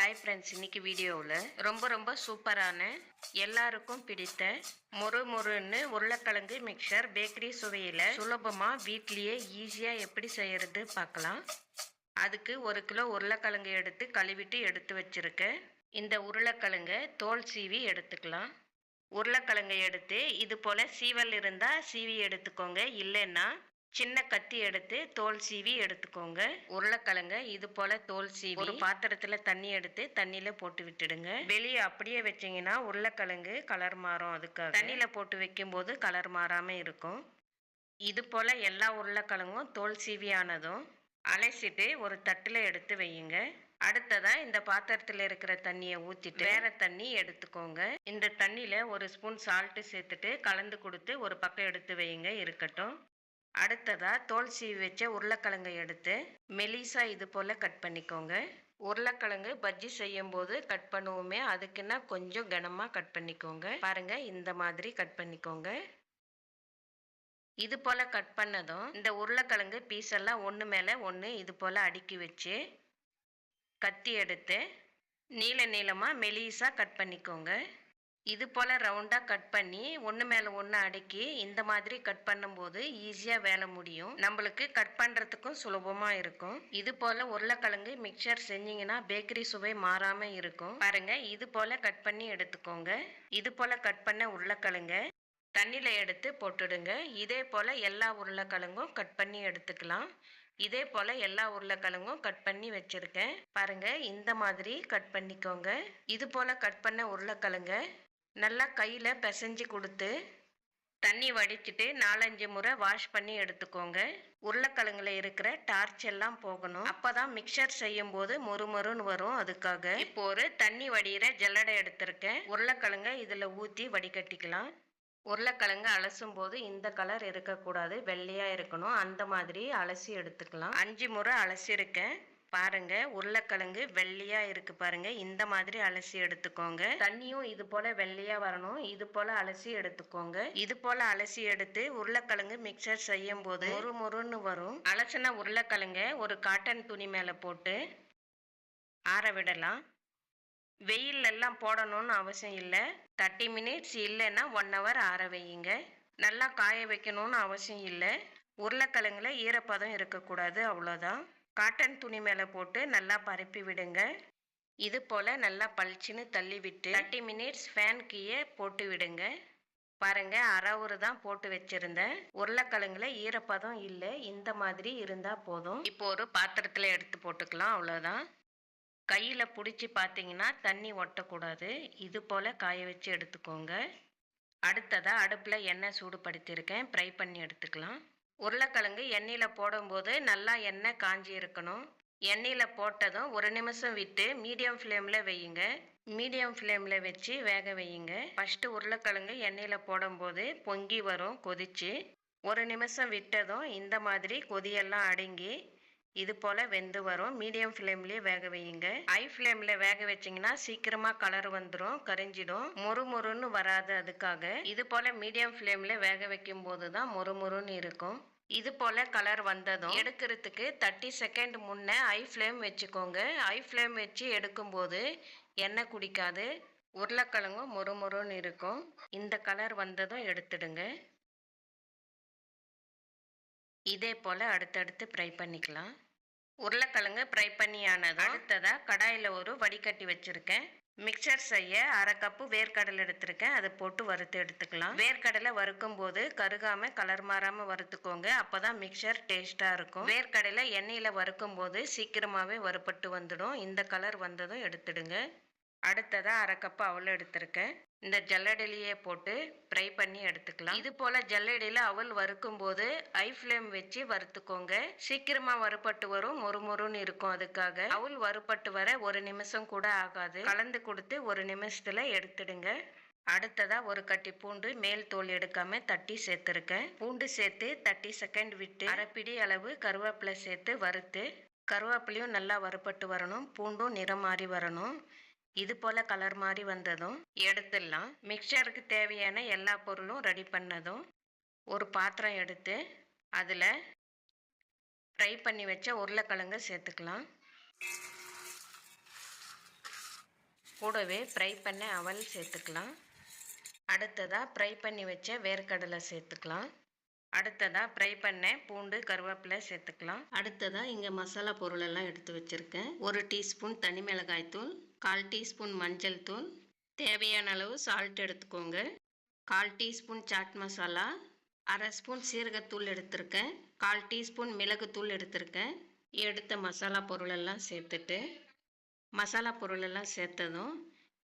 Hi friends இன்னைக்கு வீடியோவில் ரொம்ப ரொம்ப சூப்பரான எல்லாருக்கும் பிடித்த மொறு மொறுன்னு உருளைக்கிழங்கு மிக்சர் பேக்கரி சுவையில் சுலபமாக வீட்லேயே ஈஸியாக எப்படி செய்கிறது பார்க்கலாம் அதுக்கு ஒரு கிலோ உருளைக்கிழங்கு எடுத்து கழுவிட்டு எடுத்து வச்சுருக்கேன். இந்த உருளைக்கிழங்கை தோல் சீவி எடுத்துக்கலாம். உருளைக்கிழங்கை எடுத்து இது போல் சீவல் இருந்தால் சீவி எடுத்துக்கோங்க. இல்லைன்னா சின்ன கத்தி எடுத்து தோல் சீவி எடுத்துக்கோங்க. உருளைக்கிழங்க இது போல தோல் சீவி ஒரு பாத்திரத்துல தண்ணி எடுத்து தண்ணியில போட்டு விட்டுடுங்க. வெளியே அப்படியே வச்சீங்கன்னா உருளைக்கிழங்கு கலர் மாறும் அதுக்காக. தண்ணியில போட்டு வைக்கும்போது கலர் மாறாம இருக்கும். இது போல எல்லா உருளைக்கிழங்கும் தோல் சீவியானதும் அலசிட்டு ஒரு தட்டுல எடுத்து வையுங்க. அடுத்ததா இந்த பாத்திரத்துல இருக்கிற தண்ணியை ஊத்திட்டு வேற தண்ணி எடுத்துக்கோங்க. இந்த தண்ணியில ஒரு ஸ்பூன் சால்ட்டு சேர்த்துட்டு கலந்து கொடுத்து ஒரு பக்கம் எடுத்து வையுங்க இருக்கட்டும். அடுத்ததா தோல் சீவி வச்ச உருளைக்கிழங்கை எடுத்து மெலிசா இது போல கட் பண்ணிக்கோங்க. உருளைக்கிழங்கு பஜ்ஜி செய்யும் போது கட் பண்ணுவோமே அதுக்குன்னா கொஞ்சம் கனமா கட் பண்ணிக்கோங்க. பாருங்க இந்த மாதிரி கட் பண்ணிக்கோங்க. இது போல கட் பண்ணதும் இந்த உருளைக்கிழங்கு பீஸ் எல்லாம் ஒன்று மேலே ஒன்று இது போல அடுக்கி வச்சு கத்தி எடுத்து நீள நீளமாக மெலிசாக கட் பண்ணிக்கோங்க. இது போல் ரவுண்டாக கட் பண்ணி ஒன்று மேலே ஒன்று அடுக்கி இந்த மாதிரி கட் பண்ணும்போது ஈஸியாக வேலை முடியும். நம்மளுக்கு கட் பண்ணுறதுக்கும் சுலபமாக இருக்கும். இது போல் உருளைக்கிழங்கு மிக்சர் செஞ்சீங்கன்னா பேக்கரி சுவை மாறாமல் இருக்கும். பாருங்க இது போல் கட் பண்ணி எடுத்துக்கோங்க. இது போல் கட் பண்ண உருளைக்கிழங்க தண்ணியில் எடுத்து போட்டுடுங்க. இதே போல் எல்லா உருளைக்கிழங்கும் கட் பண்ணி எடுத்துக்கலாம். இதே போல் எல்லா உருளைக்கிழங்கும் கட் பண்ணி வச்சுருக்கேன். பாருங்கள் இந்த மாதிரி கட் பண்ணிக்கோங்க. இது போல் கட் பண்ண உருளைக்கிழங்க நல்லா கையில் பிசைஞ்சு கொடுத்து தண்ணி வடிச்சிட்டு நாலஞ்சு முறை வாஷ் பண்ணி எடுத்துக்கோங்க. உருளைக்கிழங்குல இருக்கிற டார்ச் எல்லாம் போகணும். அப்பதான் மிக்சர் செய்யும் போது மொறுமொறுன்னு வரும் அதுக்காக. இப்போ ஒரு தண்ணி வடிகிற ஜல்லடை எடுத்திருக்கேன். உருளைக்கிழங்க இதில் ஊற்றி வடிகட்டிக்கலாம். உருளைக்கிழங்கு அலசும் போது இந்த கலர் இருக்கக்கூடாது. வெள்ளையா இருக்கணும். அந்த மாதிரி அலசி எடுத்துக்கலாம். அஞ்சு முறை அலசியிருக்கேன். பாருங்க. உருளைக்கிழங்கு வெள்ளையா இருக்கு பாருங்க. இந்த மாதிரி அலசி எடுத்துக்கோங்க. தண்ணியும் இது போல வெள்ளையா வரணும். இது போல அலசி எடுத்துக்கோங்க. இது போல அலசி எடுத்து உருளைக்கிழங்கு மிக்சர் செய்யும் போது ஒரு முருன்னு வரும். அலசின உருளைக்கிழங்க ஒரு காட்டன் துணி மேல போட்டு ஆற விடலாம். வெயில் எல்லாம் போடணும்னு அவசியம் இல்லை. தேர்ட்டி மினிட்ஸ் இல்லைன்னா ஒன் ஹவர் ஆற வையுங்க. நல்லா காய வைக்கணும்னு அவசியம் இல்லை. உருளைக்கிழங்குல ஈரப்பதம் இருக்கக்கூடாது. அவ்வளோதான் காட்டன் துணி மேலே போட்டு நல்லா பரப்பி விடுங்க. இது போல் நல்லா பளிச்சுன்னு தள்ளி விட்டு தேர்ட்டி மினிட்ஸ் ஃபேன் கீழே போட்டு விடுங்க. பாருங்கள் அரவுரு தான் போட்டு வச்சுருந்தேன். உருளைக்கிழங்குல ஈரப்பதம் இல்லை இந்த மாதிரி இருந்தால் போதும். இப்போ ஒரு பாத்திரத்தில் எடுத்து போட்டுக்கலாம் அவ்வளோதான் கையில் பிடிச்சி பார்த்தீங்கன்னா தண்ணி ஒட்டக்கூடாது. இது போல் காய வச்சு எடுத்துக்கோங்க. அடுத்ததாக அடுப்பில் எண்ணெய் சூடுபடுத்தியிருக்கேன். ஃப்ரை பண்ணி எடுத்துக்கலாம். உருளைக்கிழங்கு எண்ணெயில் போடும்போது நல்லா எண்ணெய் காஞ்சி இருக்கணும். எண்ணெயில் போட்டதும் ஒரு நிமிஷம் விட்டு மீடியம் ஃப்ளேமில் வையுங்க. மீடியம் ஃப்ளேமில் வச்சு வேக வையுங்க. ஃபஸ்ட்டு உருளைக்கிழங்கு எண்ணெயில் போடும்போது பொங்கி வரும் கொதிச்சு. ஒரு நிமிஷம் விட்டதும் இந்த மாதிரி கொதியெல்லாம் அடங்கி இது போல் வெந்து வரும். மீடியம் ஃப்ளேம்லேயே வேக வையுங்க. ஹை ஃப்ளேமில் வேக வச்சிங்கன்னா சீக்கிரமாக கலர் வந்துடும் கரைஞ்சிடும். மொறு மொறுன்னு வராது அதுக்காக. இது போல் மீடியம் ஃப்ளேமில் வேக வைக்கும் போது தான் மொறு மொறுன்னு இருக்கும். இது போல் கலர் வந்ததும் எடுக்கிறதுக்கு தேர்ட்டி செகண்ட் முன்னே ஐ ஃப்ளேம் வச்சுக்கோங்க. ஐ ஃப்ளேம் வச்சு எடுக்கும்போது எண்ணெய் குடிக்காது. உருளைக்கிழங்கும் மொறு மொறுன்னு இருக்கும். இந்த கலர் வந்ததும் எடுத்துடுங்க. இதே போல் அடுத்தடுத்து ஃப்ரை பண்ணிக்கலாம். உருளைக்கிழங்கு ஃப்ரை பண்ணியானதும் அடுத்ததாக கடாயில் ஒரு வடிகட்டி வச்சுருக்கேன். மிக்சர் செய்ய அரை கப்பு வேர்க்கடலை எடுத்திருக்கேன். அதை போட்டு வறுத்து எடுத்துக்கலாம். வேர்க்கடலை வறுக்கும் போது கருகாம கலர் மாறாம வறுத்துக்கோங்க. அப்பதான் மிக்சர் டேஸ்டா இருக்கும். வேர்க்கடலை எண்ணெயில வறுக்கும் போது சீக்கிரமாவே வறுபட்டு வந்துடும். இந்த கலர் வந்ததும் எடுத்துடுங்க. அடுத்ததாக அரை கப்பு அவல் எடுத்திருக்கேன். இந்த ஜல்லடிலேயே போட்டு ஃப்ரை பண்ணி எடுத்துக்கலாம். இது போல் ஜல்லடியில் அவல் வறுக்கும் போது ஹை ஃப்ளேம் வச்சு வறுத்துக்கோங்க. சீக்கிரமாக வறுபட்டு வரும் மொறு மொறுன்னு இருக்கும் அதுக்காக. அவல் வறுபட்டு வர ஒரு நிமிஷம் கூட ஆகாது. கலந்து கொடுத்து ஒரு நிமிஷத்தில் எடுத்துடுங்க. அடுத்ததாக ஒரு கட்டி பூண்டு மேல் தோல் எடுக்காமல் தட்டி சேர்த்துருக்கேன். பூண்டு சேர்த்து தேர்ட்டி செகண்ட் விட்டு அரைப்பிடி அளவு கருவேப்பிலை சேர்த்து வறுத்து கருவேப்பிலையும் நல்லா வறுபட்டு வரணும். பூண்டும் நிறம் மாறி வரணும். இது போல் கலர் மாதிரி வந்ததும் எடுத்துடலாம். மிக்சருக்கு தேவையான எல்லா பொருளும் ரெடி பண்ணதும் ஒரு பாத்திரம் எடுத்து அதில் ஃப்ரை பண்ணி வச்ச உருளைக்கிழங்கு சேர்த்துக்கலாம். கூடவே ஃப்ரை பண்ண அவல் சேர்த்துக்கலாம். அடுத்ததாக ஃப்ரை பண்ணி வச்ச வேர்க்கடலை சேர்த்துக்கலாம். அடுத்ததாக ஃப்ரை பண்ண பூண்டு கருவேப்பிலை சேர்த்துக்கலாம். அடுத்ததாக இங்கே மசாலா பொருளெல்லாம் எடுத்து வச்சுருக்கேன். ஒரு டீஸ்பூன் தனி மிளகாய்த்தூள் கால் டீஸ்பூன் மஞ்சள் தூள். தேவையான அளவு சால்ட் எடுத்துக்கோங்க. கால் டீஸ்பூன் சாட் மசாலா அரை ஸ்பூன் சீரகத்தூள் எடுத்திருக்கேன். கால் டீஸ்பூன் மிளகுத்தூள் எடுத்திருக்கேன். எடுத்த மசாலா பொருளெல்லாம் சேர்த்துட்டு மசாலா பொருளெல்லாம் சேர்த்ததும்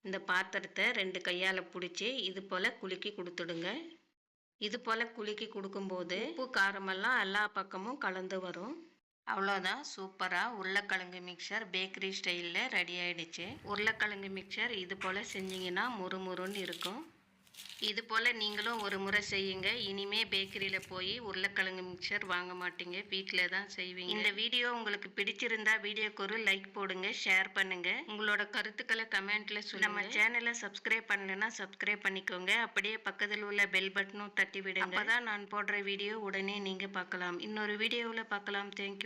இந்த பாத்திரத்தை ரெண்டு கையால் பிடிச்சி இது போல் குலுக்கி கொடுத்துடுங்க. இது போல் குலுக்கி கொடுக்கும்போது உப்பு காரமெல்லாம் எல்லா பக்கமும் கலந்து வரும். அவ்வளோதான் சூப்பராக உருளைக்கிழங்கு மிக்சர் பேக்கரி ஸ்டைலில் ரெடி ஆயிடுச்சு. உருளைக்கிழங்கு மிக்சர் இது போல் செஞ்சிங்கன்னா முறுமுறுன்னு இருக்கும். இது போல் நீங்களும் ஒரு முறை செய்யுங்க. இனிமே பேக்கரியில் போய் உருளைக்கிழங்கு மிக்சர் வாங்க மாட்டீங்க. வீட்டில் தான் செய்வீங்க. இந்த வீடியோ உங்களுக்கு பிடிச்சிருந்தா வீடியோக்கு ஒரு லைக் போடுங்க ஷேர் பண்ணுங்க. உங்களோட கருத்துக்களை கமெண்ட்ல சொல்லுங்க. நம்ம சேனலை சப்ஸ்கிரைப் பண்ணலன்னா சப்ஸ்கிரைப் பண்ணிக்கோங்க. அப்படியே பக்கத்தில் உள்ள பெல் பட்டனும் தட்டி விடுங்க. அப்பதான் நான் போடுற வீடியோ உடனே நீங்கள் பார்க்கலாம். இன்னொரு வீடியோவில் பார்க்கலாம். தேங்க்யூ